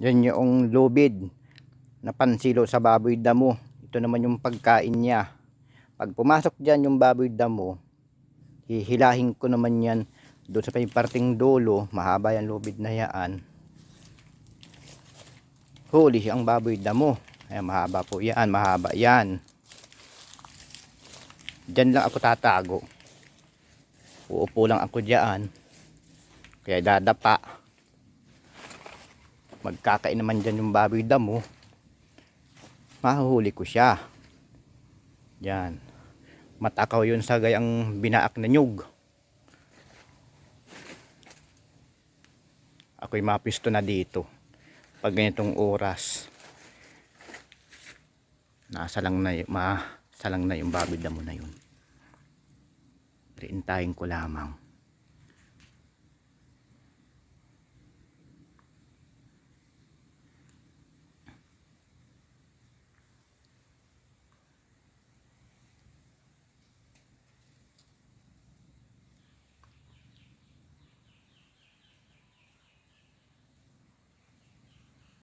Yan yung lubid na pansilo sa baboy damo. Ito naman yung pagkain niya. Pag pumasok dyan yung baboy damo, hihilahin ko naman yan doon sa parting dulo. Mahaba yung lubid na yan. Huli ang baboy damo. Ayan, mahaba po yan. Mahaba yan. Diyan lang ako tatago. Uupo lang ako diyan. Kaya dadapa. Magkakain naman dyan yung baboy damo. Mahuhuli ko siya. Yan. Matakaw yun sa gayang binaak na nyug. Ako'y mapisto na dito. Pag ganitong oras. Nasa lang na, y- ma, sa lang na yung baboy damo na yun. Rintayin ko lamang.